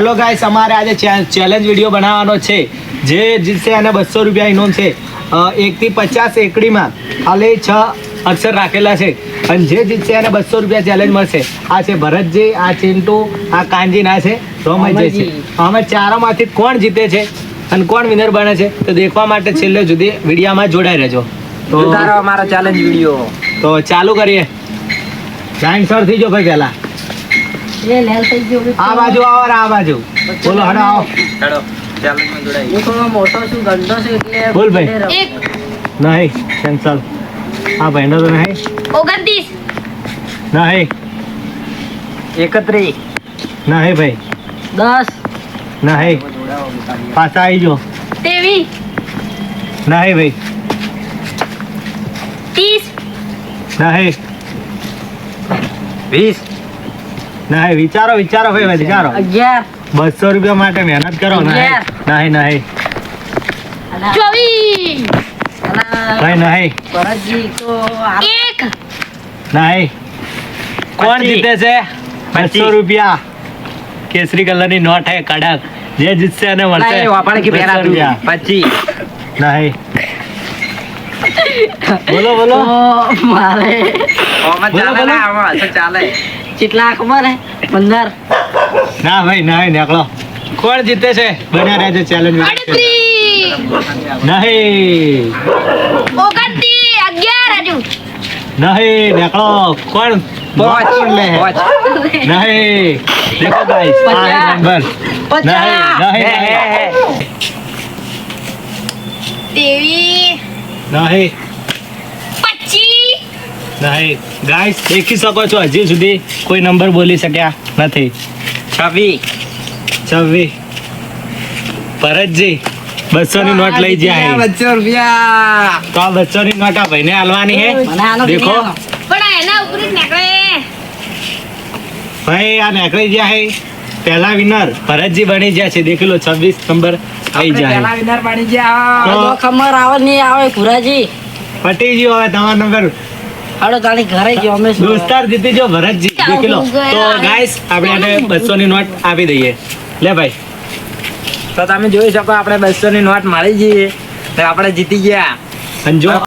Hello guys અમારે આજે challenge video બનાવવાનો છે. જે જીતશે એને બસો રૂપિયા ઇનામ છે. એકથી પચાસ એકડીમાં ખાલી છ અક્ષર રાખેલા છે. અને જે જીતશે એને બસો રૂપિયા ચેલેન્જ મળશે. આ છે ભરતજી આ ચિંટુ આ કાંજી ના છે રોમનજી. છે અમે ચારોમાંથી કોણ જીતે છે અને કોણ વિનર બને છે તો દેખવા માટે છેલ્લે જુદી વિડીયામાં જોડાઈ રહેજો. તો અમારો ચેલેન્જ વીડિયો તો ચાલુ કરીએ. સર થઈ જો ભાઈ પહેલા. આ બાજુ આવો આ બાજુ. બોલો હડો આવો. હડો ચેલેન્જમાં ભાઈ. એક. નહીં. પાછા આવી જો 23 ભાઈ. 30 નહીં 20 ના વિચારો વિચારો ભાઈ વિચારો. બસો રૂપિયા માટે મહેનત કરો નહીં નહીં નહીં ચોવીસ. નહીં નહીં કેસરી કલરની નોટ હે કડક. જે જીતશે એને મળશે. પચીસ. નહીં બોલો બોલો. મારે. ચાલે. કેટલા ખબર હે? પંદર ના ભાઈ ના નીકળો. કોણ જીતે છે? બન્યા રહેજો ચેલેન્જ નહીં. ઓગણત્રીસ અગિયાર હજુ. નહીં નીકળો. કોણ? કોણ લે નહીં. દેખો ગાઈસ આ નંબર. નહીં હે, હે, નહીં. નહીં. નહીં ગાઈસ દેખી શકો છો હજી સુધી કોઈ નંબર બોલી શક્યા નથી. છવ્વીસ છવ્વીસ ભરતજી બસો ની નોટ લઈ જાય બસો રૂપિયા. તો આ બસો ની નોટ આ ભાઈને હાલવાની હે. દેખો. પણ એના ઉપર નીકળે. ભાઈ આ નીકળી ગયા હે. પહેલા વિનર ભરતજી બની ગયા છે. દેખી લો છવ્વીસ નંબર આવી જાય પહેલા winner બની ગયા. તો- તો આવે નહીં આવે ભુરાજી પટી ગયો હવે તમારો નંબર હાડો તાણી ઘરે ગયો અમે દોસ્તાર જીતી જો ભરતજી દેખી લો તો ગાઈસ આપણે ની નોટ આપી દઈએ. લે ભાઈ. તો તમે જોઈ શકો આપણે બસો ની નોટ મારી જઈએ તો આપણે જીતી ગયા. અને જો